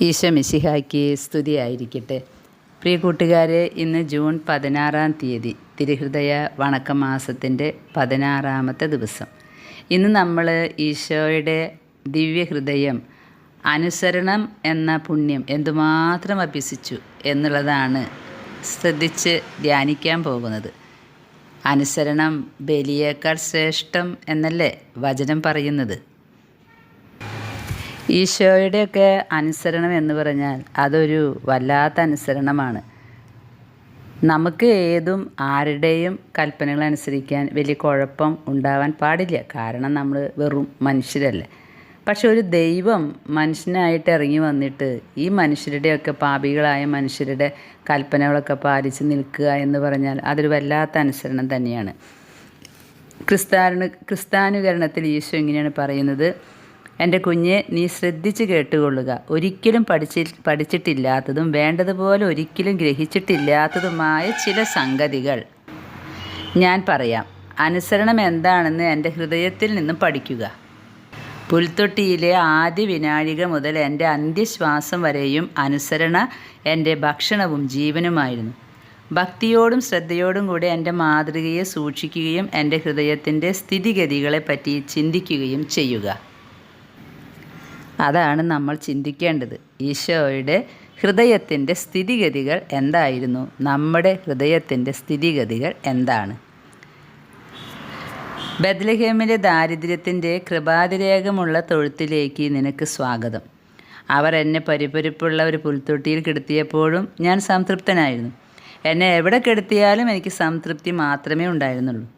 ഈശോ മിശിഹായ്ക്ക് സ്തുതിയായിരിക്കട്ടെ. പ്രിയ കൂട്ടുകാരെ ഇന്ന് ജൂൺ പതിനാറാം തീയതി തിരുഹൃദയ വണക്കമാസത്തിന്റെ പതിനാറാമത്തെ ദിവസം. ഇന്ന് നമ്മൾ ഈശോയുടെ ദിവ്യഹൃദയം അനുസരണം എന്ന പുണ്യം എന്തുമാത്രം അഭ്യസിച്ചു എന്നുള്ളതാണ് ശ്രദ്ധിച്ച് ധ്യാനിക്കാൻ പോകുന്നത്. അനുസരണം ബലിയേക്കാൾ ശ്രേഷ്ഠം എന്നല്ലേ വചനം പറയുന്നത്? ഈശോയുടെയൊക്കെ അനുസരണം എന്ന് പറഞ്ഞാൽ അതൊരു വല്ലാത്ത അനുസരണമാണ്. നമുക്ക് ഏതും ആരുടെയും കൽപ്പനകൾ അനുസരിക്കാൻ വലിയ കുഴപ്പം ഉണ്ടാവാൻ പാടില്ല. കാരണം നമ്മൾ വെറും മനുഷ്യരല്ലേ. പക്ഷെ ഒരു ദൈവം മനുഷ്യനായിട്ട് ഇറങ്ങി വന്നിട്ട് ഈ മനുഷ്യരുടെയൊക്കെ പാപികളായ മനുഷ്യരുടെ കൽപ്പനകളൊക്കെ പാലിച്ച് നിൽക്കുക എന്ന് പറഞ്ഞാൽ അതൊരു വല്ലാത്ത അനുസരണം തന്നെയാണ്. ക്രിസ്താനു ക്രിസ്താനുകരണത്തിൽ ഈശോ ഇങ്ങനെയാണ് പറയുന്നത്. എന്റെ കുഞ്ഞ് നീ ശ്രദ്ധിച്ച് കേട്ടുകൊള്ളുക. ഒരിക്കലും പഠിച്ചി പഠിച്ചിട്ടില്ലാത്തതും വേണ്ടതുപോലെ ഒരിക്കലും ഗ്രഹിച്ചിട്ടില്ലാത്തതുമായ ചില സംഗതികൾ. ഞാൻ പറയാം. അനുസരണം എന്താണെന്ന് എന്റെ ഹൃദയത്തിൽ നിന്നും പഠിക്കുക. പുൽത്തൊട്ടിയിലെ ആദ്യ വിനാഴിക മുതൽ എന്റെ അന്ത്യശ്വാസം വരെയും അനുസരണ എന്റെ ഭക്ഷണവും ജീവനുമായിരുന്നു. ഭക്തിയോടും ശ്രദ്ധയോടും കൂടി എന്റെ മാതൃകയെ സൂക്ഷിക്കുകയും എന്റെ ഹൃദയത്തിന്റെ സ്ഥിതിഗതികളെപ്പറ്റി ചിന്തിക്കുകയും ചെയ്യുക. അതാണ് നമ്മൾ ചിന്തിക്കേണ്ടത്. ഈശോയുടെ ഹൃദയത്തിന്റെ സ്ഥിതിഗതികൾ എന്തായിരുന്നു? നമ്മുടെ ഹൃദയത്തിന്റെ സ്ഥിതിഗതികൾ എന്താണ്? ബദ്ലഹേമിലെ ദാരിദ്ര്യത്തിന്റെ കൃപാതിരേഖമുള്ള തൊഴുത്തിലേക്ക് നിനക്ക് സ്വാഗതം. അവർ എന്നെ പരിപരിപ്പുള്ള ഒരു പുൽത്തൊട്ടിയിൽ കിടത്തിയപ്പോഴും ഞാൻ സംതൃപ്തനായിരുന്നു. എന്നെ എവിടെ കിടത്തിയാലും എനിക്ക് സംതൃപ്തി മാത്രമേ ഉണ്ടായിരുന്നുള്ളൂ.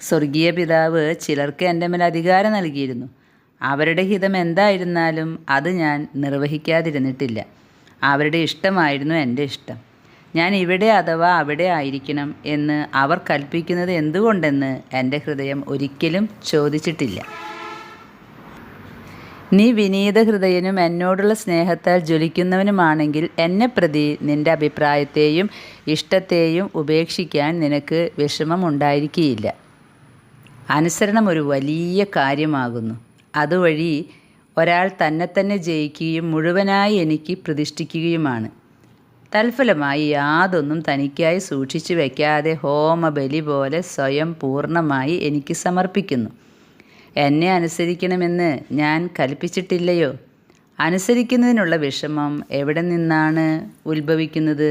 സ്വർഗീയ പിതാവ് ചിലർക്ക് എന്റെ മേൽ അധികാരം നൽകിയിരുന്നു. അവരുടെ ഹിതം എന്തായിരുന്നാലും അത് ഞാൻ നിർവഹിക്കാതിരുന്നിട്ടില്ല. അവരുടെ ഇഷ്ടമായിരുന്നു എന്റെ ഇഷ്ടം. ഞാൻ ഇവിടെ അഥവാ അവിടെ ആയിരിക്കണം എന്ന് അവർ കൽപ്പിക്കുന്നത് എന്തുകൊണ്ടെന്ന് എന്റെ ഹൃദയം ഒരിക്കലും ചോദിച്ചിട്ടില്ല. നീ വിനീത ഹൃദയനും എന്നോടുള്ള സ്നേഹത്താൽ ജ്വലിക്കുന്നവനുമാണെങ്കിൽ എന്നെ പ്രതി നിന്റെ അഭിപ്രായത്തെയും ഇഷ്ടത്തെയും ഉപേക്ഷിക്കാൻ നിനക്ക് വിഷമമുണ്ടായിരിക്കുകയില്ല അനുസരണം ഒരു വലിയ കാര്യമാകുന്നു. അതുവഴി ഒരാൾ തന്നെ തന്നെ ജയിക്കുകയും മുഴുവനായി എനിക്ക് പ്രതിഷ്ഠിക്കുകയുമാണ്. തൽഫലമായി യാതൊന്നും തനിക്കായി സൂക്ഷിച്ചു വയ്ക്കാതെ ഹോമബലി പോലെ സ്വയം പൂർണമായി എനിക്ക് സമർപ്പിക്കുന്നു. എന്നെ അനുസരിക്കണമെന്ന് ഞാൻ കൽപ്പിച്ചിട്ടില്ലയോ? അനുസരിക്കുന്നതിനുള്ള വിഷമം എവിടെ നിന്നാണ് ഉത്ഭവിക്കുന്നത്?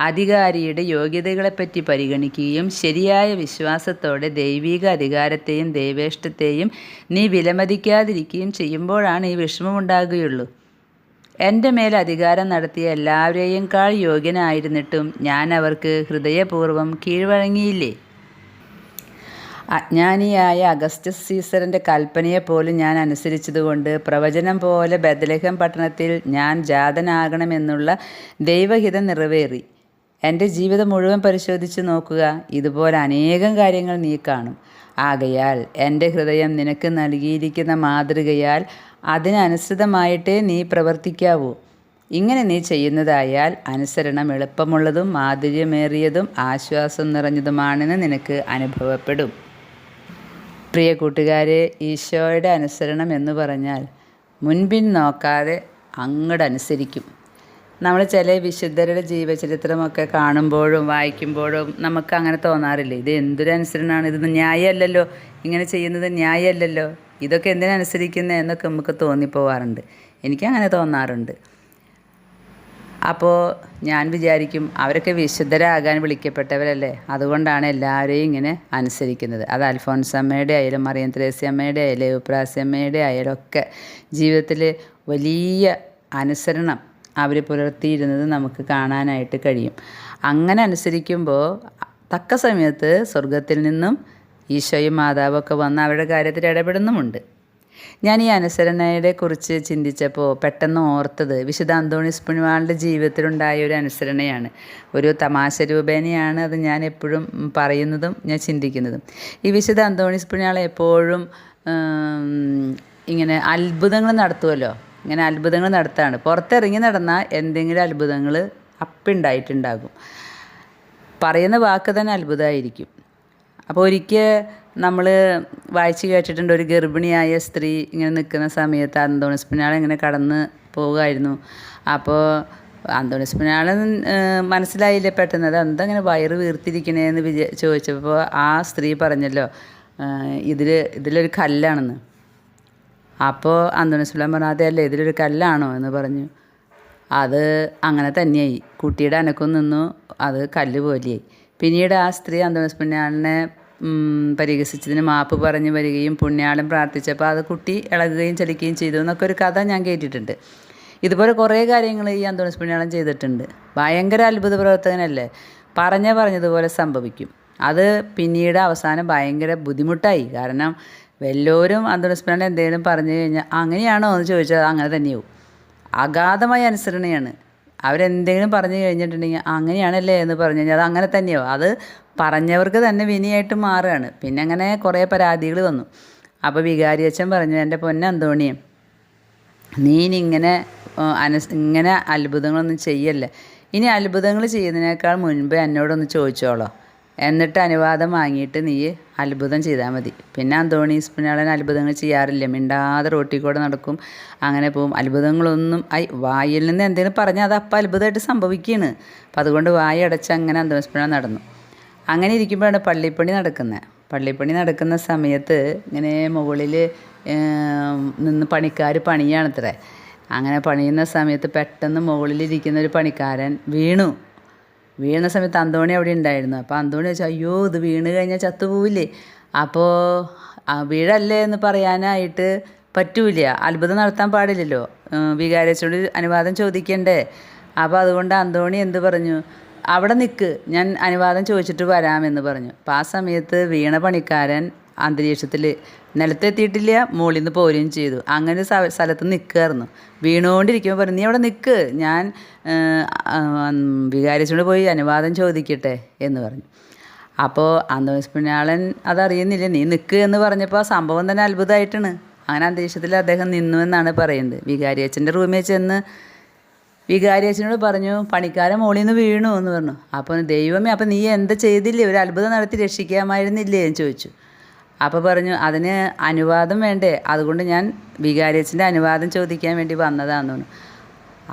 അധികാരിയുടെ യോഗ്യതകളെപ്പറ്റി പരിഗണിക്കുകയും ശരിയായ വിശ്വാസത്തോടെ ദൈവിക അധികാരത്തെയും ദൈവേഷ്ടത്തെയും നീ വിലമതിക്കാതിരിക്കുകയും ചെയ്യുമ്പോഴാണ് ഈ വിഷമമുണ്ടാകുകയുള്ളൂ. എന്റെ മേൽ അധികാരം നടത്തിയ എല്ലാവരെയും കാൾ യോഗ്യനായിരുന്നിട്ടും ഞാൻ അവർക്ക് ഹൃദയപൂർവം കീഴ്വഴങ്ങിയില്ലേ? അജ്ഞാനിയായ അഗസ്റ്റസ് സീസറിന്റെ കൽപ്പനയെപ്പോലും ഞാൻ അനുസരിച്ചതുകൊണ്ട് പ്രവചനം പോലെ ബദലഹം പട്ടണത്തിൽ ഞാൻ ജാതനാകണമെന്നുള്ള ദൈവഹിതം നിറവേറി. എന്റെ ജീവിതം മുഴുവൻ പരിശോധിച്ച് നോക്കുക. ഇതുപോലെ അനേകം കാര്യങ്ങൾ നീ കാണും. ആകയാൽ എന്റെ ഹൃദയം നിനക്ക് നൽകിയിരിക്കുന്ന മാതൃകയാൽ അതിനനുസൃതമായിട്ടേ നീ പ്രവർത്തിക്കാവൂ. ഇങ്ങനെ നീ ചെയ്യുന്നതായാൽ അനുസരണം എളുപ്പമുള്ളതും മാധുര്യമേറിയതും ആശ്വാസം നിറഞ്ഞതുമാണെന്ന് നിനക്ക് അനുഭവപ്പെടും. പ്രിയ കൂട്ടുകാരെ ഈശോയുടെ അനുസരണം എന്ന് പറഞ്ഞാൽ മുൻപിൻ നോക്കാതെ അങ്ങോട്ട് നമ്മൾ ചില വിശുദ്ധരുടെ ജീവചരിത്രമൊക്കെ കാണുമ്പോഴും വായിക്കുമ്പോഴും നമുക്ക് അങ്ങനെ തോന്നാറില്ല? ഇത് എന്തൊരു അനുസരണമാണ് ഇത് ന്യായമല്ലല്ലോ ഇങ്ങനെ ചെയ്യുന്നത് ന്യായമല്ലല്ലോ ഇതൊക്കെ എന്തിനനുസരിക്കുന്നത് എന്നൊക്കെ നമുക്ക് തോന്നിപ്പോവാറുണ്ട്. എനിക്കങ്ങനെ തോന്നാറുണ്ട്. അപ്പോൾ ഞാൻ വിചാരിക്കും അവരൊക്കെ വിശുദ്ധരാകാൻ വിളിക്കപ്പെട്ടവരല്ലേ? അതുകൊണ്ടാണ് എല്ലാവരെയും ഇങ്ങനെ അനുസരിക്കുന്നത്. അത് അൽഫോൻസമ്മയുടെ ആയാലും മറിയം ത്രേസ്യമ്മയുടെ ആയാലും ഉപ്രാസ്യമ്മയുടെ ആയാലും ഒക്കെ ജീവിതത്തിൽ വലിയ അനുസരണം അവർ പുലർത്തിയിരുന്നത് നമുക്ക് കാണാനായിട്ട് കഴിയും. അങ്ങനെ അനുസരിക്കുമ്പോൾ തക്ക സമയത്ത് സ്വർഗത്തിൽ നിന്നും ഈശോയും മാതാവൊക്കെ വന്ന് അവരുടെ കാര്യത്തിൽ ഇടപെടുന്നുമുണ്ട്. ഞാൻ ഈ അനുസരണയെ കുറിച്ച് ചിന്തിച്ചപ്പോൾ പെട്ടെന്ന് ഓർത്തത് വിശുദ്ധ അന്തോണിസ് സ്പുണിവാളിന്റെ ജീവിതത്തിലുണ്ടായ ഒരു അനുസരണയാണ്. ഒരു തമാശ രൂപേണയാണ് അത് ഞാൻ എപ്പോഴും പറയുന്നതും ഞാൻ ചിന്തിക്കുന്നതും. ഈ വിശുദ്ധ അന്തോണിസ് പുണ്യാൾ എപ്പോഴും ഇങ്ങനെ അത്ഭുതങ്ങൾ നടത്തുമല്ലോ? ഇങ്ങനെ അത്ഭുതങ്ങൾ നടത്താണ്. പുറത്തിറങ്ങി നടന്നാൽ എന്തെങ്കിലും അത്ഭുതങ്ങൾ അപ്പുണ്ടായിട്ടുണ്ടാകും. പറയുന്ന വാക്ക് തന്നെ അത്ഭുതമായിരിക്കും അപ്പോൾ ഒരിക്കൽ നമ്മൾ വായിച്ച് കേട്ടിട്ടുണ്ട് ഒരു ഗർഭിണിയായ സ്ത്രീ ഇങ്ങനെ നിൽക്കുന്ന സമയത്ത് അന്തോണിസ് പിന്നാളെ ഇങ്ങനെ കടന്ന് പോവുമായിരുന്നു അപ്പോൾ അന്തോണിസ് പിന്നാളെ മനസ്സിലായില്ല പെട്ടെന്ന്? അത് എന്താ ഇങ്ങനെ വയറ് വീർത്തിരിക്കണേന്ന് വിചാ ചോദിച്ചപ്പോൾ ആ സ്ത്രീ പറഞ്ഞല്ലോ ഇതിൽ ഇതിലൊരു കല്ലാണെന്ന്. അപ്പോൾ അന്തോണിസ് പുണ്യാളൻ പറഞ്ഞു അതെയല്ലേ ഇതിലൊരു കല്ലാണോ എന്ന് പറഞ്ഞു. അത് അങ്ങനെ തന്നെയായി. കുട്ടിയുടെ അനക്കം നിന്നു അത് കല്ല് പോലെയായി. പിന്നീട് ആ സ്ത്രീ അന്തോണിസ് പുണ്യാളിനെ പരിഹസിച്ചതിന് മാപ്പ് പറഞ്ഞു വരികയും പുണ്യാളൻ പ്രാർത്ഥിച്ചപ്പോൾ അത് കുട്ടി ഇളകുകയും ചലിക്കുകയും ചെയ്തു എന്നൊക്കെ ഒരു കഥ ഞാൻ കേട്ടിട്ടുണ്ട്. ഇതുപോലെ കുറേ കാര്യങ്ങൾ ഈ അന്തോണിസ് പുണ്യാളൻ ചെയ്തിട്ടുണ്ട്. ഭയങ്കര അത്ഭുത പ്രവർത്തകനല്ലേ? പറഞ്ഞ പറഞ്ഞതുപോലെ സംഭവിക്കും. അത് പിന്നീട് അവസാനം ഭയങ്കര ബുദ്ധിമുട്ടായി. കാരണം വല്ലവരും അന്തോണിസ് പുണ്യാളൻ എന്തെങ്കിലും പറഞ്ഞു കഴിഞ്ഞാൽ അങ്ങനെയാണോ എന്ന് ചോദിച്ചാൽ അങ്ങനെ തന്നെയാവും. അഗാധമായ അനുസരണയാണ്. അവരെന്തെങ്കിലും പറഞ്ഞു കഴിഞ്ഞിട്ടുണ്ടെങ്കിൽ അങ്ങനെയാണല്ലേ എന്ന് പറഞ്ഞു കഴിഞ്ഞാൽ അത് അങ്ങനെ തന്നെയോ അത് പറഞ്ഞവർക്ക് തന്നെ വിനിയായിട്ട് മാറുകയാണ്. പിന്നെ അങ്ങനെ കുറേ പരാതികൾ വന്നു. അപ്പോൾ വികാരി അച്ഛൻ പറഞ്ഞു എന്റെ പൊന്ന അന്തോണിയും നീ ഇങ്ങനെ അനസ് ഇങ്ങനെ അത്ഭുതങ്ങളൊന്നും ചെയ്യല്ലേ. ഇനി അത്ഭുതങ്ങൾ ചെയ്യുന്നതിനേക്കാൾ മുൻപ് എന്നോടൊന്ന് ചോദിച്ചോളോ. എന്നിട്ട് അനുവാദം വാങ്ങിയിട്ട് നീ അത്ഭുതം ചെയ്താൽ മതി. പിന്നെ അന്തോണീസ് പുണ്യാളൻ അത്ഭുതങ്ങൾ ചെയ്യാറില്ല. മിണ്ടാതെ റോട്ടിൽ കൂടെ നടക്കും. അങ്ങനെ പോവും അത്ഭുതങ്ങളൊന്നും ഐ വായിൽ നിന്ന് എന്തെങ്കിലും പറഞ്ഞാൽ അത് അപ്പം അത്ഭുതമായിട്ട് സംഭവിക്കുകയാണ്. അപ്പം അതുകൊണ്ട് വായ അടച്ച് അങ്ങനെ അന്തോണീസ് പുണ്യാളൻ നടന്നു. അങ്ങനെ ഇരിക്കുമ്പോഴാണ് പള്ളിപ്പണി നടക്കുന്നത്. പള്ളിപ്പണി നടക്കുന്ന സമയത്ത് ഇങ്ങനെ മുകളിൽ നിന്ന് പണിക്കാർ പണിയാണത്രേ. അങ്ങനെ പണിയുന്ന സമയത്ത് പെട്ടെന്ന് മുകളിലിരിക്കുന്ന ഒരു പണിക്കാരൻ വീണു. വീഴുന്ന സമയത്ത് അന്തോണി അവിടെ ഉണ്ടായിരുന്നു. അപ്പോൾ അന്തോണി ചോദിച്ചു അയ്യോ ഇത് വീണ് കഴിഞ്ഞാൽ ചത്തുപോവില്ലേ? അപ്പോൾ വീഴല്ലേ എന്ന് പറയാനായിട്ട് പറ്റൂല അത്ഭുതം നടത്താൻ പാടില്ലല്ലോ. വികാരിച്ചോട് അനുവാദം ചോദിക്കണ്ടേ? അപ്പോൾ അതുകൊണ്ട് അന്തോണി എന്ത് പറഞ്ഞു? അവിടെ നിൽക്ക് ഞാൻ അനുവാദം ചോദിച്ചിട്ട് വരാമെന്ന് പറഞ്ഞു. അപ്പോൾ ആ സമയത്ത് വീണ പണിക്കാരൻ അന്തരീക്ഷത്തിൽ നിലത്തെത്തിയിട്ടില്ല മുകളിൽ നിന്ന് പോരുകയും ചെയ്തു. അങ്ങനെ സ്ഥലത്ത് നിൽക്കുമായിരുന്നു വീണുകൊണ്ടിരിക്കുമ്പോൾ പറഞ്ഞു നീ അവിടെ നിൽക്ക് ഞാൻ വികാരിച്ചോട് പോയി അനുവാദം ചോദിക്കട്ടെ എന്ന് പറഞ്ഞു. അപ്പോൾ അന്തോണിസ് പുണ്യാളൻ അതറിയുന്നില്ല നീ നിൽക്ക് എന്ന് പറഞ്ഞപ്പോൾ സംഭവം തന്നെ അത്ഭുതമായിട്ടാണ് അങ്ങനെ അന്തരീക്ഷത്തിൽ അദ്ദേഹം നിന്നു എന്നാണ് പറയുന്നത് വികാരി അച്ഛന്റെ റൂമിൽ ചെന്ന് വികാരി അച്ഛനോട് പറഞ്ഞു പണിക്കാരൻ മുകളിൽ നിന്ന് വീണു എന്ന് പറഞ്ഞു. അപ്പോൾ ദൈവമേ അപ്പം നീ എന്താ ചെയ്തില്ലേ? ഒരു അത്ഭുതം നടത്തി രക്ഷിക്കാമായിരുന്നില്ലേ? എന്ന് ചോദിച്ചു. അപ്പോൾ പറഞ്ഞു അതിന് അനുവാദം വേണ്ടേ? അതുകൊണ്ട് ഞാൻ വികാരിയച്ഛന്റെ അനുവാദം ചോദിക്കാൻ വേണ്ടി വന്നതാണെന്ന് പറഞ്ഞു.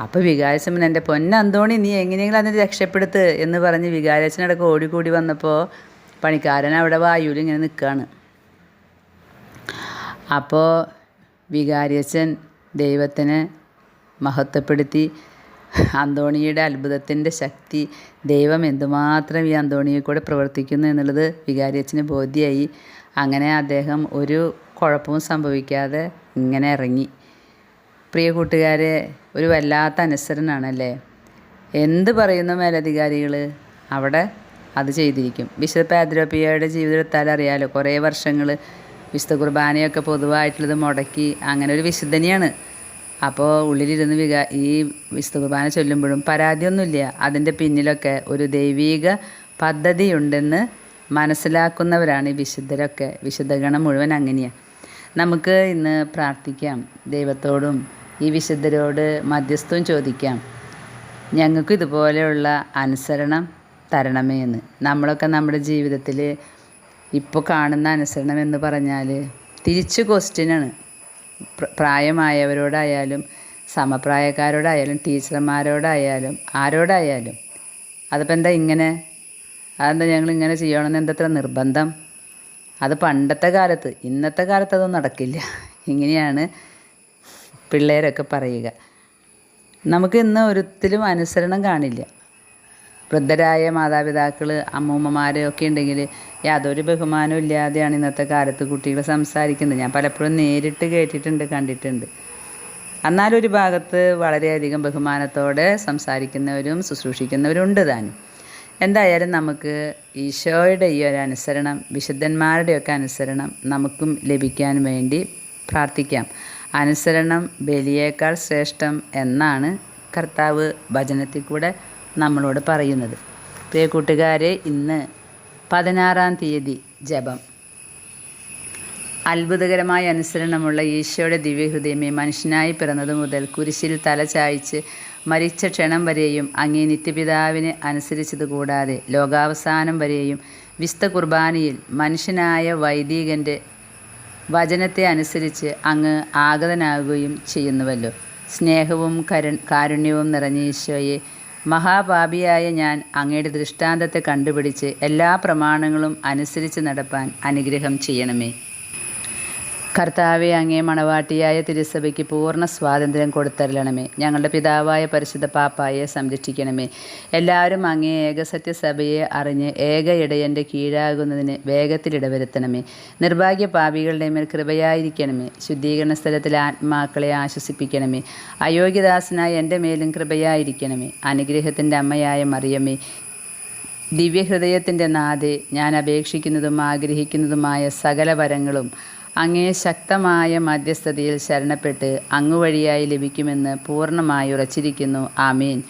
അപ്പോൾ വികാരിച്ചമ്മൻ എന്റെ പൊന്നന്തോണി നീ എങ്ങനെയെങ്കിലും അതിനെ രക്ഷപ്പെടുത്ത് എന്ന് പറഞ്ഞ് വികാരിയച്ഛനടക്കം ഓടിക്കൂടി വന്നപ്പോൾ പണിക്കാരൻ അവിടെ വായുവിൽ ഇങ്ങനെ നിൽക്കുകയാണ് അപ്പോൾ വികാരിയച്ഛൻ ദൈവത്തിനെ മഹത്വപ്പെടുത്തി അന്തോണിയുടെ അത്ഭുതത്തിന്റെ ശക്തി ദൈവം എന്തുമാത്രം ഈ അന്തോണിയെ കൂടെ പ്രവർത്തിക്കുന്നു എന്നുള്ളത് വികാരിയച്ഛന് ബോധ്യമായി അങ്ങനെ അദ്ദേഹം ഒരു കുഴപ്പവും സംഭവിക്കാതെ ഇങ്ങനെ ഇറങ്ങി. പ്രിയ കൂട്ടുകാരെ ഒരു വല്ലാത്ത അനുസരണമാണല്ലേ എന്ത് പറയുന്ന മേലധികാരികൾ അവിടെ അത് ചെയ്തിരിക്കും. വിശുദ്ധ പാദ്രോപ്പിയയുടെ ജീവിതത്താൽ അറിയാലോ കുറേ വർഷങ്ങൾ വിശുദ്ധ കുർബാനയൊക്കെ പൊതുവായിട്ടുള്ളത് മുടക്കി അങ്ങനെ ഒരു വിശുദ്ധനെയാണ്. അപ്പോൾ ഉള്ളിലിരുന്ന് വികാ ഈ വിശുദ്ധ കുർബാന ചൊല്ലുമ്പോഴും പരാതിയൊന്നുമില്ല. അതിന്റെ പിന്നിലൊക്കെ ഒരു ദൈവീക പദ്ധതിയുണ്ടെന്ന് മനസ്സിലാക്കുന്നവരാണ് ഈ വിശുദ്ധരൊക്കെ. വിശുദ്ധഗണം മുഴുവൻ അങ്ങനെയാണ് നമുക്ക് ഇന്ന് പ്രാർത്ഥിക്കാം. ദൈവത്തോടും ഈ വിശുദ്ധരോട് മധ്യസ്ഥവും ചോദിക്കാം. ഞങ്ങൾക്ക് ഇതുപോലെയുള്ള അനുസരണം തരണമേ എന്ന്. നമ്മളൊക്കെ നമ്മുടെ ജീവിതത്തിൽ ഇപ്പോൾ കാണുന്ന അനുസരണം എന്ന് പറഞ്ഞാൽ തിരിച്ച് ക്വസ്റ്റ്യനാണ് പ്രായമായവരോടായാലും സമപ്രായക്കാരോടായാലും ടീച്ചർമാരോടായാലും ആരോടായാലും. അതിപ്പോൾ എന്താ ഇങ്ങനെ? അതെന്താ ഞങ്ങൾ ഇങ്ങനെ ചെയ്യണമെന്ന് എന്തത്ര നിർബന്ധം? അത് പണ്ടത്തെ കാലത്ത് ഇന്നത്തെ കാലത്ത് അതൊന്നും നടക്കില്ല. ഇങ്ങനെയാണ് പിള്ളേരൊക്കെ പറയുക. നമുക്ക് ഇന്ന് ഒരിത്തിലും അനുസരണം കാണില്ല. വൃദ്ധരായ മാതാപിതാക്കൾ അമ്മൂമ്മമാർ ഒക്കെ ഉണ്ടെങ്കിൽ യാതൊരു ബഹുമാനവും ഇല്ലാതെയാണ് ഇന്നത്തെ കാലത്ത് കുട്ടികൾ സംസാരിക്കുന്നത്. ഞാൻ പലപ്പോഴും നേരിട്ട് കേട്ടിട്ടുണ്ട് കണ്ടിട്ടുണ്ട്. എന്നാലൊരു ഭാഗത്ത് വളരെയധികം ബഹുമാനത്തോടെ സംസാരിക്കുന്നവരും ശുശ്രൂഷിക്കുന്നവരും ഉണ്ട് താനും. എന്തായാലും നമുക്ക് ഈശോയുടെ ഈ ഒരു അനുസരണം വിശുദ്ധന്മാരുടെയൊക്കെ അനുസരണം നമുക്കും ലഭിക്കാൻ വേണ്ടി പ്രാർത്ഥിക്കാം. അനുസരണം ബലിയേക്കാൾ ശ്രേഷ്ഠം എന്നാണ് കർത്താവ് വചനത്തിൽ കൂടെ നമ്മളോട് പറയുന്നത്. പ്രിയ കൂട്ടുകാരെ ഇന്ന് പതിനാറാം തീയതി ജപം. അത്ഭുതകരമായ അനുസരണമുള്ള ഈശോയുടെ ദിവ്യഹൃദയമേ മനുഷ്യനായി പിറന്നതു മുതൽ കുരിശിൽ തല ചായ്ച്ച് മരിച്ച ക്ഷണം വരെയും അങ്ങേ നിത്യപിതാവിനെ അനുസരിച്ചത് കൂടാതെ ലോകാവസാനം വരെയും വിസ്ത കുർബാനയിൽ മനുഷ്യനായ വൈദികന്റെ വചനത്തെ അനുസരിച്ച് അങ്ങ് ആഗതനാകുകയും ചെയ്യുന്നുവല്ലോ. സ്നേഹവും കരു കാരുണ്യവും നിറഞ്ഞ ഈശോയെ മഹാപാപിയായ ഞാൻ അങ്ങയുടെ ദൃഷ്ടാന്തത്തെ കണ്ടുപിടിച്ച് എല്ലാ പ്രമാണങ്ങളും അനുസരിച്ച് നടപ്പാൻ അനുഗ്രഹം ചെയ്യണമേ. കർത്താവെ അങ്ങേ മണവാട്ടിയായ തിരുസഭയ്ക്ക് പൂർണ സ്വാതന്ത്ര്യം കൊടുത്തരണമേ ഞങ്ങളുടെ പിതാവായ പരിശുദ്ധ പാപ്പായെ സംരക്ഷിക്കണമേ. എല്ലാവരും അങ്ങേ ഏകസത്യ സഭയെ അറിഞ്ഞ് ഏക ഇടയന്റെ കീഴാകുന്നതിന് വേഗത്തിൽ ഇടവരുത്തണമേ. നിർഭാഗ്യ പാപികളുടെ മേൽ കൃപയായിരിക്കണമേ. ശുദ്ധീകരണ സ്ഥലത്തിലെ ആത്മാക്കളെ ആശ്വസിപ്പിക്കണമേ. അയോഗ്യദാസനായ എന്റെ മേലും കൃപയായിരിക്കണമേ. അനുഗ്രഹത്തിന്റെ അമ്മയായ മറിയമ്മേ ദിവ്യഹൃദയത്തിന്റെ നാഥെ ഞാൻ അപേക്ഷിക്കുന്നതും ആഗ്രഹിക്കുന്നതുമായ സകല വരങ്ങളും അങ്ങേ ശക്തമായ മധ്യസ്ഥതയിൽ ശരണപ്പെട്ട് അങ്ങുവഴിയായി ലഭിക്കുമെന്ന് പൂർണമായി ഉറച്ചിരിക്കുന്നു. ആമീൻ.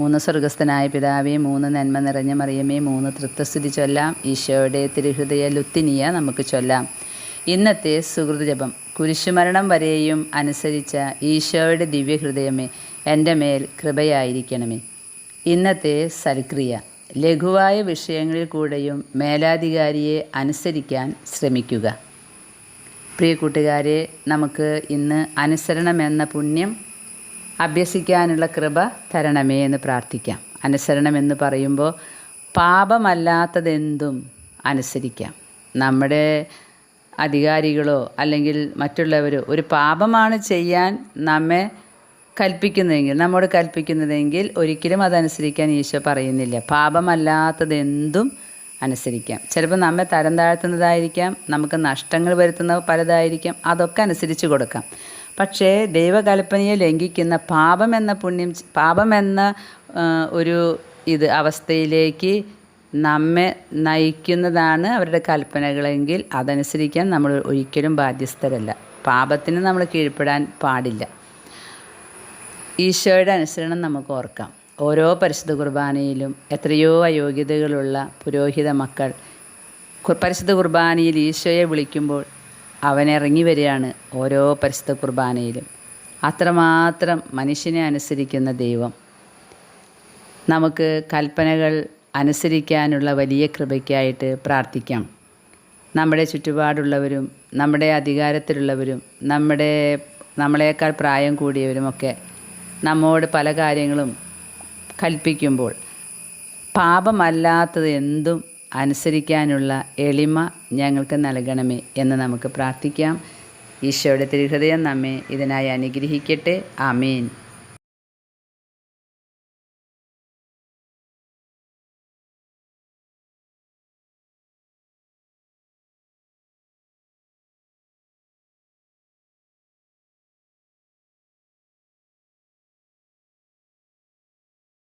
മൂന്ന് സ്വർഗസ്ഥനായ പിതാവേ മൂന്ന് നന്മ നിറഞ്ഞ മറിയമേ മൂന്ന് തൃത്വസ്ഥിതി ചൊല്ലാം. ഈശോയുടെ തിരുഹൃദയ ലുത്തിനിയ നമുക്ക് ചൊല്ലാം. ഇന്നത്തെ സുഹൃത് ജപം. കുരിശുമരണം വരെയും അനുസരിച്ച ഈശോയുടെ ദിവ്യഹൃദയമേ എന്റെ മേൽ കൃപയായിരിക്കണമേ. ഇന്നത്തെ സൽക്രിയ. ലഘുവായ വിഷയങ്ങളിൽ കൂടെയും മേലാധികാരിയെ അനുസരിക്കാൻ ശ്രമിക്കുക. പ്രിയ കൂട്ടുകാരെ നമുക്ക് ഇന്ന് അനുസരണം എന്ന പുണ്യം അഭ്യസിക്കാനുള്ള കൃപ തരണമേ എന്ന് പ്രാർത്ഥിക്കാം. അനുസരണം എന്ന് പറയുമ്പോൾ പാപമല്ലാത്തതെന്തും അനുസരിക്കാം. നമ്മുടെ അധികാരികളോ അല്ലെങ്കിൽ മറ്റുള്ളവരോ ഒരു പാപമാണ് ചെയ്യാൻ നമ്മെ കൽപ്പിക്കുന്നതെങ്കിൽ നമ്മോട് കൽപ്പിക്കുന്നതെങ്കിൽ ഒരിക്കലും അതനുസരിക്കാൻ ഈശോ പറയുന്നില്ല. പാപമല്ലാത്തതെന്തും അനുസരിക്കാം. ചിലപ്പോൾ നമ്മെ തരം താഴ്ത്തുന്നതായിരിക്കാം നമുക്ക് നഷ്ടങ്ങൾ വരുത്തുന്ന പലതായിരിക്കാം അതൊക്കെ അനുസരിച്ച് കൊടുക്കാം. പക്ഷേ ദൈവകൽപ്പനയെ ലംഘിക്കുന്ന പാപം എന്ന പുണ്യം പാപം എന്ന ഒരു ഇത് അവസ്ഥയിലേക്ക് നമ്മെ നയിക്കുന്നതാണ് അവരുടെ കൽപ്പനകളെങ്കിൽ അതനുസരിക്കാൻ നമ്മൾ ഒരിക്കലും ബാധ്യസ്ഥരല്ല. പാപത്തിന് നമ്മൾ കീഴ്പ്പെടാൻ പാടില്ല. ഈശോയുടെ അനുസരണം നമുക്ക് ഓർക്കാം. ഓരോ പരിശുദ്ധ കുർബാനയിലും എത്രയോ അയോഗ്യതകളുള്ള പുരോഹിത മക്കൾ പരിശുദ്ധ കുർബാനയിൽ ഈശോയെ വിളിക്കുമ്പോൾ അവനിറങ്ങി വരികയാണ് ഓരോ പരിശുദ്ധ കുർബാനയിലും. അത്രമാത്രം മനുഷ്യനെ അനുസരിക്കുന്ന ദൈവം. നമുക്ക് കൽപ്പനകൾ അനുസരിക്കാനുള്ള വലിയ കൃപയ്ക്കായിട്ട് പ്രാർത്ഥിക്കാം. നമ്മുടെ ചുറ്റുപാടുള്ളവരും നമ്മുടെ അധികാരത്തിലുള്ളവരും നമ്മുടെ നമ്മളെക്കാൾ പ്രായം കൂടിയവരുമൊക്കെ നമ്മോട് പല കാര്യങ്ങളും കൽപ്പിക്കുമ്പോൾ പാപമല്ലാത്തത് എന്തും അനുസരിക്കാനുള്ള എളിമ ഞങ്ങൾക്ക് നൽകണമേ എന്ന് നമുക്ക് പ്രാർത്ഥിക്കാം. ഈശോയുടെ തിരുഹൃദയം നമ്മെ ഇതിനായി അനുഗ്രഹിക്കട്ടെ. ആമീൻ.